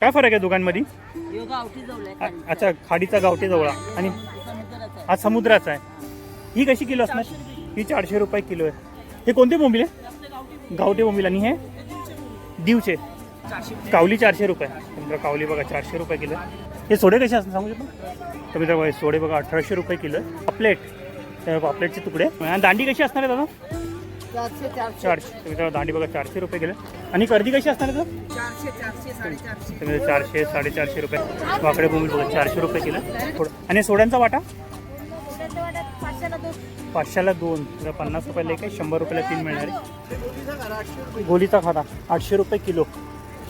काय फरक आहे दोघांमध्ये? अच्छा खाडीचा गावठी जवळा. आणि हा समुद्राचा आहे. ही कशी किलो असणार? ही चारशे रुपये किलो आहे. हे कोणते बोंबील आहे? गावठी बोंबील. आणि हे? दिवचे. कावली चारशे रुपये. मित्र कावली बघा चारशे रुपये किलो. हे सोडे कसे असतात सांगू शकतो? तर मित्र सोडे बघा अठराशे रुपये किलो. पापलेट. पापलेटचे तुकडे. आणि दांडी कशी असणार आहे दादा? चारशे चारशे. चारशे. तर मित्रांनो दांडी बघा चारशे रुपये किलो आहे. आणि कर्दी कशी असणार दादा? चारशे चारशे साडेचारशे. तर मित्र चारशे साडेचारशे रुपये. वाकडे बोंबील बघा चारशे रुपये किलो. आणि सोड्यांचा वाटा? पाचशेला दोन. तर पन्नास रुपयाला एक आहे शंभर रुपयाला तीन मिळणार आहे. गोलीचा खाता आठशे रुपये. किलो.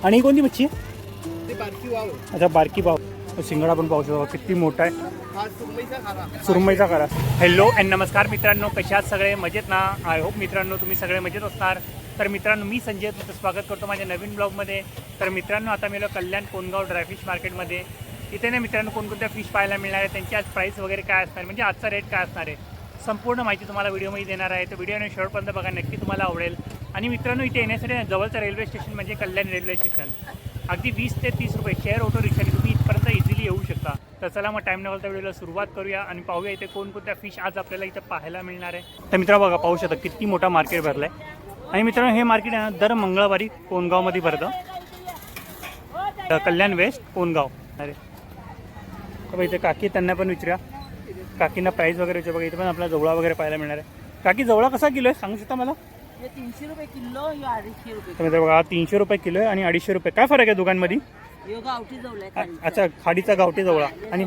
आणि कोणती मच्छी? आहे. अच्छा बारकी भाव शिंगडा पण पाहू शकतो. किती मोठा आहे. सुरमईचा करा हॅलो अँड नमस्कार मित्रांनो कशा आहात सगळे? मजेत ना? आय होप मित्रांनो तुम्ही सगळे मजेत असणार. तर मित्रांनो मी संजय तुमचं स्वागत करतो माझ्या नवीन ब्लॉगमध्ये. तर मित्रांनो आता मी कल्याण कोनगाव ड्रायफिश मार्केटमध्ये. इथे ना मित्रांनो कोणकोणत्या फिश पाहायला मिळणार आहे त्यांची आज प्राईस वगैरे काय असणार म्हणजे आजचा रेट काय असणार आहे संपूर्ण माहिती तुम्हाला व्हिडिओमध्ये देणार आहे. तर व्हिडिओने शेवटपर्यंत बघा नक्की तुम्हाला आवडेल. आणि मित्रांनो इथे येण्यासाठी जवळचं रेल्वे स्टेशन म्हणजे कल्याण रेल्वे स्टेशन अगदी वीस ते तीस रुपये शेअर ऑटो रिक्षाने तुम्ही तर चला मग टाईम घालता व्हिडिओला सुरुवात करूया आणि पाहूया इथे कोणकोणत्या फिश आज आपल्याला इथे पाहायला मिळणार आहे. तर मित्रा बघा पाहू शकता किती मोठा मार्केट भरला आहे आणि मित्रांनो हे मार्केट आहे ना दर मंगळवारी कोनगावमध्ये भरतं. कल्याण वेस्ट कोनगाव अरे. तर बघा इथे काकी त्यांना पण विचारा काकींना प्राईस वगैरे विचारा. बघा इथे पण आपल्याला जवळा वगैरे पाहायला मिळणार आहे. काकी जवळा कसा किलो आहे? सांगू शकता मला? तीनशे रुपये किलो अडीचशे रुपये बघा तीनशे रुपये किलो आहे आणि अडीचशे रुपये. काय फरक आहे दोघांमध्ये यो गावठी जवळ अ- अच्छा खाडीचा गावठी जवळा. आणि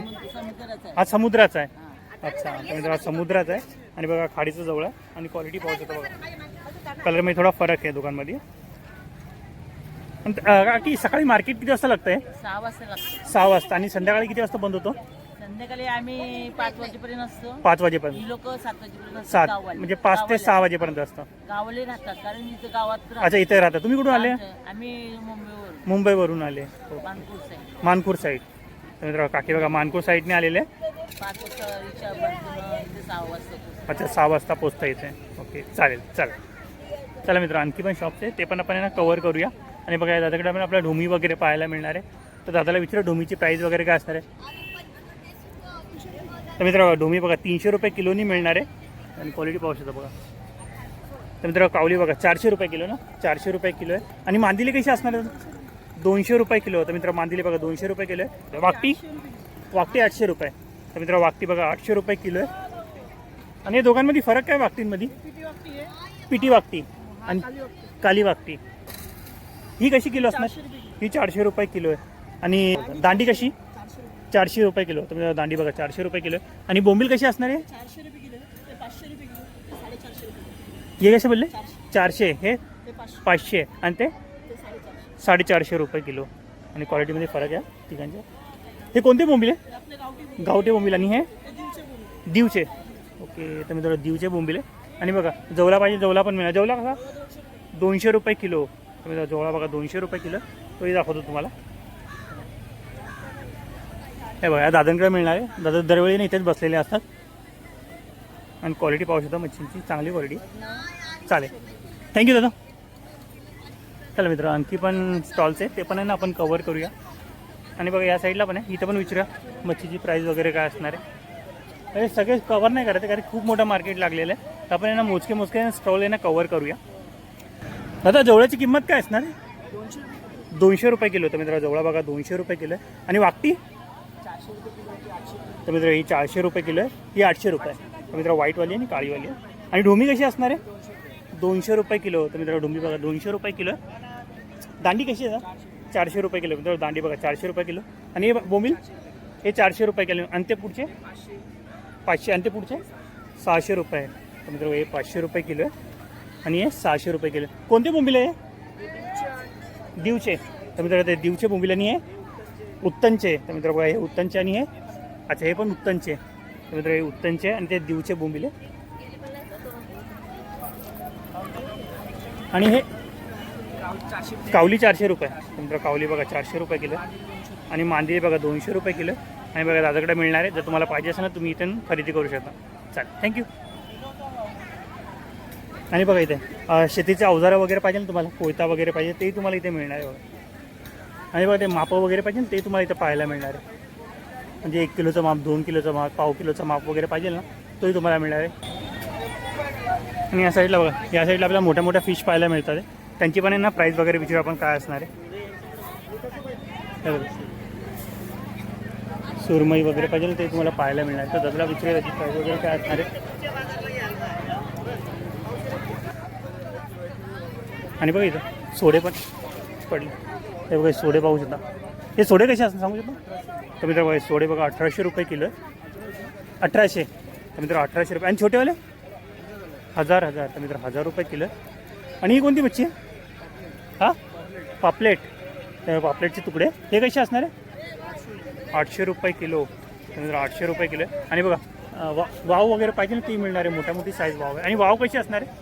हा समुद्राचा आहे. अच्छा मित्र हा समुद्राचा आहे. आणि बघा खाडीचा जवळ आहे. आणि क्वालिटी पाहू शकतो बघा. कलरमध्ये थोडा फरक आहे आणि काकी सकाळी मार्केट किती वाजता लागतं आहे सहा वाजता. आणि संध्याकाळी किती वाजता बंद होतो? संध्याकाळी आम्ही पाच वाजेपर्यंत असतो. पाच वाजेपर्यंत. ही लोक सात वाजेपर्यंत असतात सात गाववाले. म्हणजे पाच ते गाववाले. सहा वाजेपर्यंत असतं गावले राहतात कारण इथं गावात. अच्छा इथे राहता तुम्ही कुठून आले? आम्ही मुंबईवर मुंबईवरून आले. हो. साईड. मानपूर साईड. तर मित्र काकी बघा मानपूर साईडने आलेले पाच वाजता रिक्षा बंद इथे सहा वाजता पोहोचतो. अच्छा सहा वाजता पोचता इथे. ओके चालेल चालेल. चला मित्र आणखी पण शॉप्स आहे ते पण आपण आहे ना कवर करूया. आणि बघा या दादाकडे आपण आपल्याला ढोमी वगैरे पाहायला मिळणार आहे. तर दादाला विचारा ढोमीची प्राईस वगैरे काय असणार आहे? तर मित्र डोमी बघा तीनशे रुपये किलोनी मिळणार आहे. आणि क्वालिटी पाहू शकता बघा. तर मित्र कावली बघा चारशे रुपये किलो ना? चारशे रुपये किलो आहे. आणि मांदिली कशी असणार आहे? दोनशे रुपये किलो. तर मित्र मांदिली बघा दोनशे रुपये किलो आहे. वाकटी? वाकटी आठशे रुपये. तर मित्र वाकटी बघा आठशे रुपये किलो आहे. आणि या दोघांमध्ये फरक काय वाकटींमध्ये? पिटी वाकटी आणि काली वाकटी. ही कशी किलो असणार? ही चारशे रुपये किलो आहे. आणि दांडी कशी? चारशे रुपये किलो. मित्रांनो, दांडी बघा चारशे रुपये किलो. आहे आणि बोंबील कशी असणार आहे? हे कसे बोलले? चारशे. हे? पाचशे. आणि ते? साडेचारशे. रुपये किलो. आणि क्वालिटीमध्ये फरक आहे ठिकाणचे हे कोणते बोंबील आहे? गावठी बोंबील. आणि हे? दिवचे ओके तर मित्रांनो दिवचे बोंबील आहे. आणि बघा जवला पाहिजे जवला पण मिळणार. जवला कसा? दोनशे रुपये. किलो. तर मित्रांनो जवळा बघा दोनशे रुपये किलो. तोही दाखवतो तुम्हाला. हे बघा दादांकडे मिळणार आहे. दादा दरवेळी इथेच बसलेले असतात. आणि क्वालिटी पाहू शकता मच्छींची चांगली क्वालिटी चालेल. थँक्यू दादा. चला मित्र आणखी पण स्टॉल्स आहेत. ते पण आहे ना आपण कवर करूया. आणि बघा या साईडला पण आहे. इथं पण विचारूया मच्छीची प्राईस वगैरे काय असणार आहे. अरे सगळे कवर नाही करायचं कारण खूप मोठं मार्केट लागलेलं आहे. तर आपण यांना मोजके मोजके स्टॉल आहे ना कवर करूया. दादा जवळची किंमत काय असणार आहे? दोनशे रुपये. किलो तर मित्र जवळा बघा दोनशे रुपये किलो आहे. आणि वागती तर मित्र ही चारशे रुपये किलो आहे. ही आठशे रुपये आहे. तर मित्र व्हाईटवाली आणि काळीवाली आहे. आणि ढोमी कशी असणार आहे? दोनशे रुपये किलो. तर मित्र ढोमी बघा दोनशे रुपये किलो दांडी कशी आहे चारशे रुपये किलो. मित्र दांडी बघा चारशे रुपये किलो. आणि हे बोंबील? हे चारशे रुपये किलो. आणि ते पुढचे? पाचशे. आणि ते पुढचे? सहाशे रुपये आहे. तर मित्र हे पाचशे रुपये किलो आहे. आणि हे सहाशे रुपये किलो कोणते बोंबिल आहे दिवचे. तर मित्र ते दिवचे बोंबिल आणि हे उत्तनचे. तर मित्र बघा हे उत्तनचे आणि हे अच्छा हे पण उत्तनचे मित्र हे उत्तनचे आणि ते दिवचे बोंबिले. आणि हे कावली चारशे रुपये. मित्र कावली बघा चारशे रुपये किलो आणि मांदी बघा दोनशे रुपये किलो आणि बघा दादाकडे मिळणार आहे. जर तुम्हाला पाहिजे असेल ना तुम्ही इथून खरेदी करू शकता. चालेल. थँक्यू आणि बघा इथे शेतीचे अवजारं वगैरे पाहिजे ना तुम्हाला कोयता वगैरे पाहिजे तेही तुम्हाला इथे मिळणार आहे बघा. आणि बघा ते मापं वगैरे पाहिजे ना, ते तुम्हाला इथं पाहायला मिळणार आहे. म्हणजे एक किलोचं माप दोन किलोचं माप पाव किलोचं माप वगैरे पाहिजे ना तोही तुम्हाला मिळणार आहे. आणि या साईडला बघा या साईडला आपल्याला मोठ्या मोठ्या फिश पाहायला मिळतात. आहे. त्यांची पण आहे ना प्राईस वगैरे विचारू आपण काय असणार आहे. सुरमई वगैरे पाहिजे ना ते तुम्हाला पाहायला मिळणार. तर दगडा विचारूया त्याची प्राईस वगैरे काय असणार आहे. आणि बघा इथं सोडे पण पडले. हे बघा सोडे पाहू शकता. हे सोडे कसे असतात सांगू शकता? तर मित्र बघा सोडे बघा अठराशे रुपये किलो आहे अठराशे. तर मित्र अठराशे रुपये. आणि छोटेवाले? हजार हजार. तर मित्र हजार रुपये किलो आहे आणि ही कोणती मच्छी आहे? हा? पापलेट. तर पापलेटचे तुकडे. हे कसे असणार आहे? आठशे रुपये किलो. तर मित्र आठशे रुपये किलो आहे आणि बघा वा वाव वगैरे पाहिजे ना ती मिळणार आहे. मोठ्या मोठी साईज वाव आहे. आणि वाव कशी असणार आहे?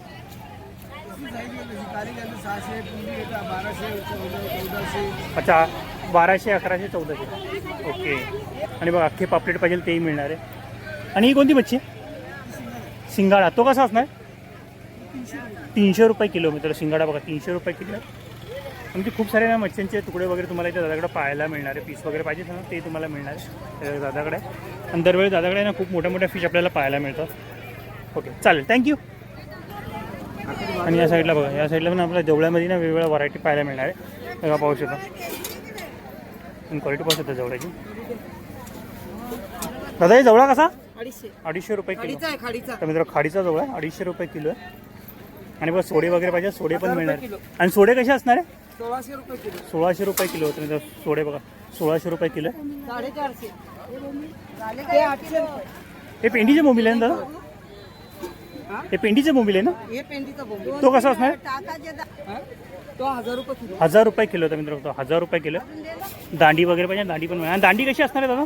अच्छा. बाराशे अकराशे चौदाशे. ओके. आणि बघा अख्खे पापलेट पाहिजे तेही मिळणार आहे. आणि ही कोणती मच्छी? आहे शिंगाडा. तो कसा असणार? तीनशे रुपये किलो मित्र शिंगाडा बघा तीनशे रुपये किलो. आहे म्हणजे खूप सारे ना मच्छ्यांचे तुकडे वगैरे तुम्हाला इथे दादाकडे पाहायला मिळणार आहे. पीस वगैरे पाहिजे ना ते तुम्हाला मिळणार आहे. दादाकडे. आणि दरवेळी दादाकडे ना खूप मोठ्या मोठ्या फिश आपल्याला पाहायला मिळतात. ओके. चालेल. थँक्यू आणि या साईडला बघा. या साईडला पण आपल्या जवळ्यामध्ये ना वेगवेगळ्या व्हरायटी पाहायला मिळणार आहे. बघा पाहू शकता. आणि क्वालिटी पाहू शकता जवळ्याची दादा हे जवळा कसा? अडीचशे. अडीचशे रुपये किलो. खाडीचा आहे खाडीचा. तर मित्र खाडीचा जवळ आहे अडीचशे रुपये किलो आहे. आणि बघा सोडे वगैरे पाहिजे सोडे पण मिळणार. किलो. आणि सोडे कसे असणार आहे? सोळाशे रुपये किलो. सोळाशे रुपये किलो तर मित्र सोडे बघा सोळाशे रुपये किलो आहे. साडेचारशे. ते आठशे. रुपये हे पेंडीचे मोबिल आहे ना दादा? हा? हे पेंडीचे मोबिल आहे ना? हे पेंडीचा तो कसा असणार? हा? हजार रुपये किलो. तर मित्र तो हजार रुपये किलो. दांडी वगैरे पाहिजे दांडी पण आणि दांडी कशी असणार आहे दादा?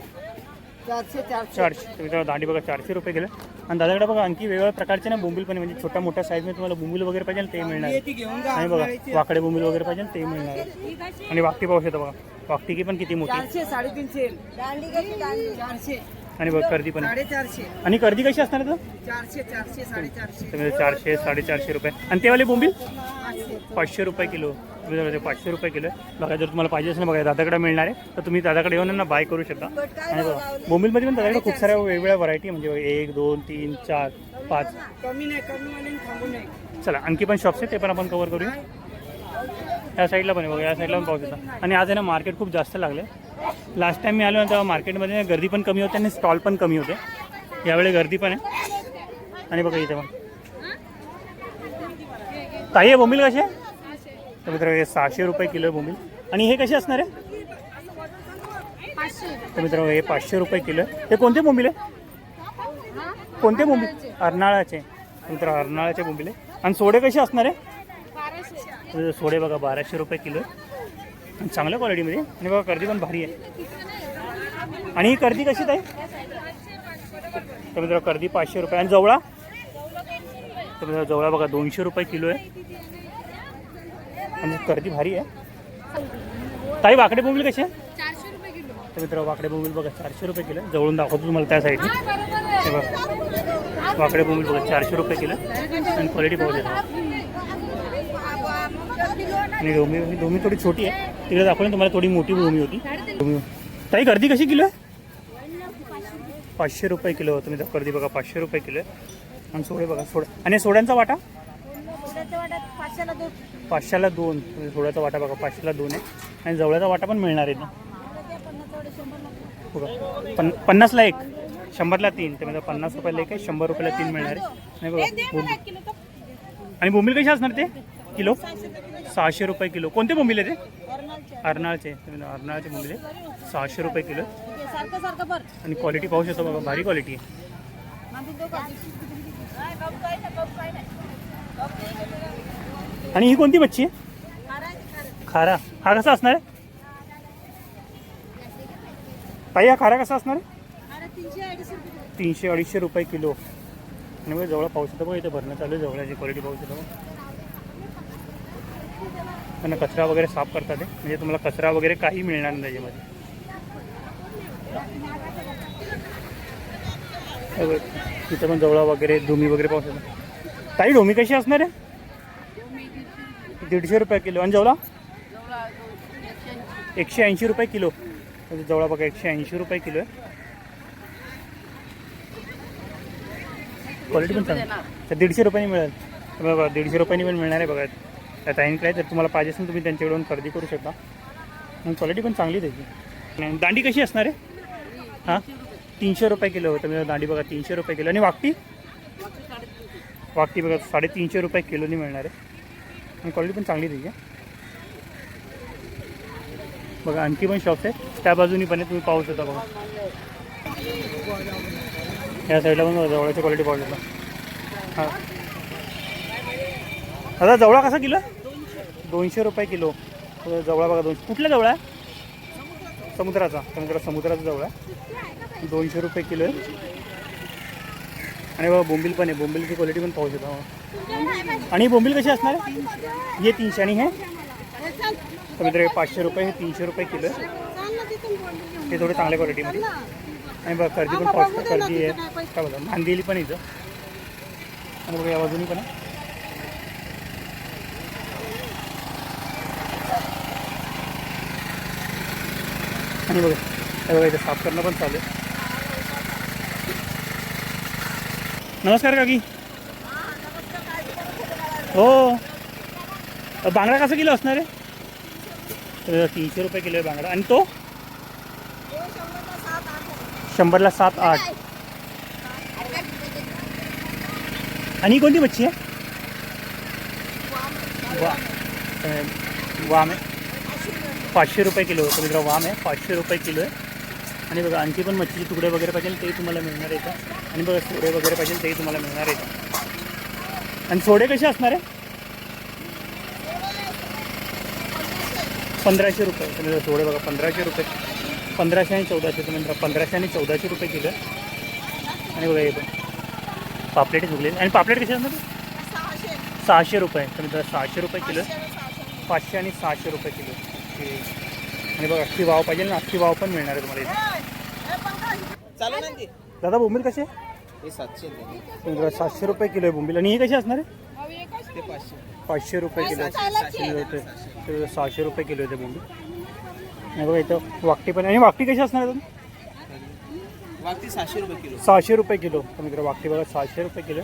चारशे चारशे. चारशे. तर मित्रांनो दांडी बघा चारशे रुपये किलो. आणि दादाकडे बघा आणखी वेगवेगळ्या प्रकारचे ना बोंबील पण. म्हणजे छोट्या मोठ्या साईजमध्ये तुम्हाला बोंबील वगैरे पाहिजे ते मिळणार आणि बघा वाकडे बोंबील वगैरे पाहिजे ते मिळणार. आणि वाकटी पाहू शकता बघा. वाकटी की पण किती मोठी. चारशे साडेतीनशे. आणि बघा कर्दी पण आहे. साडेचारशे. आणि कर्दी कशी असणार आहे दादा? चारशे चारशे साडेचारशे. तर म्हणजे चारशे साडेचारशे रुपये. आणि तेवाले बोंबील? आठशे पाचशे रुपये किलो. तुम्ही जर पाचशे रुपये किलो आहे. बघा जर तुम्हाला पाहिजे असेल ना बघा दादाकडे मिळणार आहे. तर तुम्ही दादाकडे येऊन ना बाय करू शकता. आणि बघा बोंबीलमध्ये पण दादाकडे खूप साऱ्या वेगवेगळ्या व्हरायटी म्हणजे एक दोन तीन चार पाच. कमी नाही कमी वाले थांबू नये. चला आणखी पण शॉप्स आहेत ते पण आपण कवर करूया. या साईडला पण आहे बघा या साईडला पण पाहू शकता. आणि आज आहे ना मार्केट खूप जास्त लागले लास्ट टाइम मी आलो ना तेव्हा मार्केटमध्ये गर्दी पण कमी होते आणि स्टॉल पण कमी होते. यावेळी गर्दी पण आहे. आणि बघा इथे पण ताई आहे बोंबील कसे? तर मित्र सहाशे रुपये किलो बोंबील. आणि हे कसे असणार आहे? तर मित्र हे पाचशे रुपये किलो आहे. हे कोणते बोंबील आहे? कोणते बोंबील? अर्नाळाचे. मित्र अर्नाळाचे बोंबील आहे. आणि सोडे कसे असणार आहे? सोडे बघा बाराशे रुपये किलो चांगल्या क्वालिटीमध्ये. आणि बघा कर्दी पण भारी आहे. आणि ही कर्दी कशी आहे तर मित्र कर्दी पाचशे रुपये. आणि जवळा? तर मित्र जवळा बघा दोनशे रुपये किलो आहे. आणि कर्दी भारी आहे. ताई वाकडे बोंबील कसे आहे? तर मित्र वाकडे बोंबील बघा चारशे रुपये किलो जवळून दाखवतो तुम्हाला त्या साईडने. हे बघा. वाकडे बोंबील बघा चारशे रुपये किलो आणि क्वालिटी पाहू देतो आणि डोमी ही डोमी थोडी छोटी आहे. तिकडे दाखवली तुम्हाला थोडी मोठी भूमी होती. ताई गर्दी कशी किलो आहे? पाचशे रुपये किलो तुम्ही गर्दी बघा पाचशे रुपये किलो आहे. आणि सोडे बघा सोडा. आणि सोड्यांचा वाटा? पाचशेला दोन. सोड्याचा वाटा बघा पाचशेला दोन आहे. आणि जवळचा वाटा पण मिळणार आहे ना. बघा पन पन्नासला एक. शंभरला तीन. ते म्हणजे पन्नास रुपयाला एक आहे शंभर रुपयाला तीन मिळणार आहे. नाही बघा आणि बोंबील कशी असणार ते? किलो? सहाशे रुपये किलो. कोणते बोंबील आहे ते? अर्नाळचे अर्नाळचे आहे सहाशे रुपये किलो. आणि क्वालिटी पाहू शकतो बघा भारी क्वालिटी आहे. आणि ही कोणती मच्छी? आहे खारा. हा कसा असणार आहे? ताई हा खारा कसा असणार आहे? तीनशे अडीचशे रुपये किलो. आणि जवळ पाहू शकतो बघा इथे भरणं चालू आहे जवळची क्वालिटी पाहू शकतो बघा. त्यांना कचरा वगैरे साफ करतात ते. म्हणजे तुम्हाला कचरा वगैरे काही मिळणार नाही त्याच्यामध्ये. तिथं पण जवळा वगैरे धुमी वगैरे पाहू शकतो. ताई डोमी कशी असणार आहे? दीडशे रुपये किलो. आणि जवळा? एकशे ऐंशी रुपये किलो. म्हणजे बघा एकशे ऐंशी रुपये किलो आहे. क्वालिटी पण चांगली. तर दीडशे रुपयांनी मिळेल. बघा दीडशे रुपयांनी पण मिळणार आहे बघा. त्या ताईंकडे जर तुम्हाला पाहिजे असेल तुम्ही त्यांच्याकडून खरेदी करू शकता. आणि क्वालिटी पण चांगली आहे त्याची दांडी कशी असणार आहे? हां? तीनशे रुपये किलो होतं. मी दांडी बघा तीनशे रुपये किलो. आणि वाकटी वाकटी बघा साडेतीनशे रुपये किलोनी मिळणार आहे. आणि क्वालिटी पण चांगली आहे त्याची. बघा आणखी पण शॉप्स आहे त्या बाजूनी पण आहे. तुम्ही पाहू शकता बघा. या साईडला पण जवळची क्वालिटी पाहू शकता. हां. दादा जवळा कसा किलो दोनशे रुपये किलो. जवळा बघा दोनशे. कुठल्या जवळ? आहे समुद्राचा समुद्रा समुद्राचा जवळ. आहे दोनशे रुपये किलो आहे. आणि बघा बोंबील पण आहे. बोंबिलची क्वालिटी पण पाहू शकता. आणि बोंबील कशी असणार आहे? हे तीनशे आणि हे? हे पाचशे रुपये हे तीनशे रुपये किलो आहे. हे थोडे चांगल्या क्वालिटीमध्ये आणि बघा कर्दी पण पाच कर्दी आहे. काय बघा नांदिली पण इथं. आणि बघा या बाजूनी पण आहे. हे बघा इथं साफ़ करणं पण चालू नमस्कार काकी। हो बांगडा कसा किलो असणार तर तीनशे रुपये किलो आहे बांगडा. आणि तो? शंभरला सात आठ. आणि ही कोणती मच्छी आहे? वा अ, वाम. आहे पाचशे रुपये किलो तर मित्र वाम आहे. पाचशे रुपये किलो आहे. आणि बघा आणखी पण मच्छीचे तुकडे वगैरे पाहिजे तेही तुम्हाला मिळणार आहे इथं. आणि बघा सोडे वगैरे पाहिजे तेही तुम्हाला मिळणार आहे इथं. आणि सोडे कसे असणार आहे? पंधराशे रुपये. तुम्ही सोडे बघा पंधराशे रुपये. पंधराशे आणि चौदाशे तुम्ही मित्र पंधराशे आणि चौदाशे रुपये किलो आहे. आणि बघा हे पण. पापलेट उगले आणि पापलेट कसे असणार? सहाशे. रुपये. तर मित्र सहाशे रुपये किलो. पाचशे आणि सहाशे. रुपये किलो आणि बघा अख्खी वाव पाहिजे ना अख्खी वाव पण मिळणार आहे तुम्हाला चालू दादा बोंबील कसे? हे सातशे सातशे रुपये किलो आहे बोंबील. आणि हे कसे असणार आहे? ते पाचशे. पाचशे रुपये किलो. होते सहाशे रुपये किलो येते बोंबील. आणि बघा इथं वाकटी पण आणि वाकटी कशी असणार आहे सहाशे रुपये किलो. सहाशे रुपये किलो. तर मित्र वाकटी बघा सहाशे रुपये किलो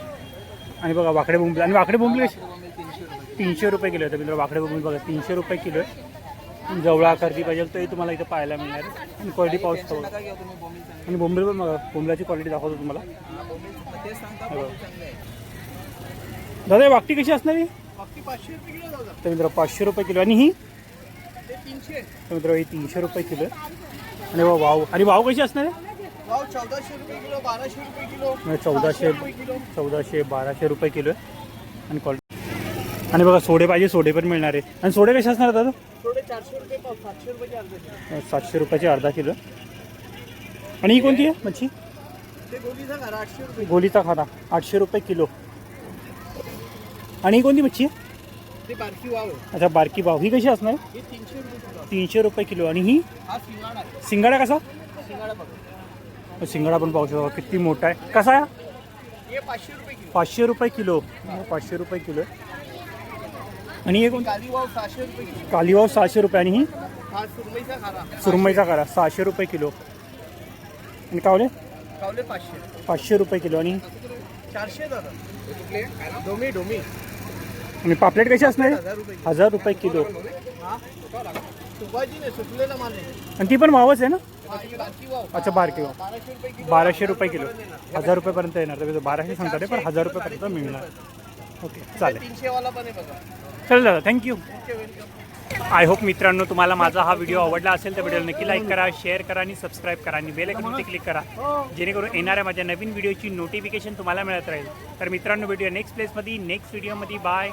आणि बघा वाकडे बोंबील. आणि वाकडे बोंबील कशी तीनशे रुपये किलो आहे. तर मित्र वाकडे बोंबील बघा तीनशे रुपये किलो आहे. जवळ आकारती पाहिजे तरी तुम्हाला इथं पाहायला मिळणार. आणि क्वालिटी बोंबील चांगले आणि बोंबील पण बघा बोंबलाची क्वालिटी दाखवतो तुम्हाला. दादा वाकटी कशी असणार तर मित्र पाचशे रुपये किलो. आणि ही? तर मित्र ही तीनशे रुपये किलो आणि वा- वाव. आणि वाव कशी असणार आहे? चौदाशे रुपये किलो बाराशे रुपये किलो चौदाशे बाराशे रुपये किलो आणि क्वालिटी आणि बघा सोडे पाहिजे सोडे पण मिळणार आहे. आणि सोडे कसे असणार दादा? सातशे रुपयाचे अर्धे किलो. आणि ही कोणती आहे मच्छी? गोलीचा खाना आठशे रुपये किलो. आणि ही कोणती मच्छी आहे? बारकी वाव अच्छा बारकी भाव ही कशी असणार? तीनशे रुपये किलो. आणि ही? सिंगाडा कसा? सिंगाडा पण पाहू शकतो. किती मोठा आहे. कसा आहे? पाचशे रुपये किलो. पाचशे रुपये किलो. पाचशे रुपये किलो. आहे आणि हे कोण? काली सहाशे रुपये किलो सहाशे रुपये आणि ही. हा सुरमईचा खारा सुरमईचा करा सहाशे रुपये किलो. आणि कावले? कावले पाचशे पाचशे रुपये किलो. आणि? चारशे दादा डोमी डोमी आणि पापलेट कशी असणार? हजार रुपये हजार रुपये किलो. हा सुभाजी नाही सुटलेला माल आहे आणि ती पण वावच आहे ना? हा, ही वाव अच्छा बारकी वाव बाराशे रुपये किलो. बाराशे रुपये किलो हजार रुपयेपर्यंत येणार. तर बाराशे सांगतात पण हजार रुपयेपर्यंत मिळणार. ओके चालेल. तीनशे वाला पण आहे बघा चल दादा थँक्यू आय होप मित्रांनो तुम्हाला माझा हा व्हिडिओ आवडला असेल तर व्हिडिओला नक्की लाईक करा शेअर करा आणि सबस्क्राईब करा आणि बेल आयकॉनवरती क्लिक करा. जेणेकरून येणाऱ्या माझ्या नवीन व्हिडिओची नोटिफिकेशन तुम्हाला मिळत राहील. तर मित्रांनो व्हिडिओ नेक्स्ट प्लेसमध्ये नेक्स्ट व्हिडिओमध्ये बाय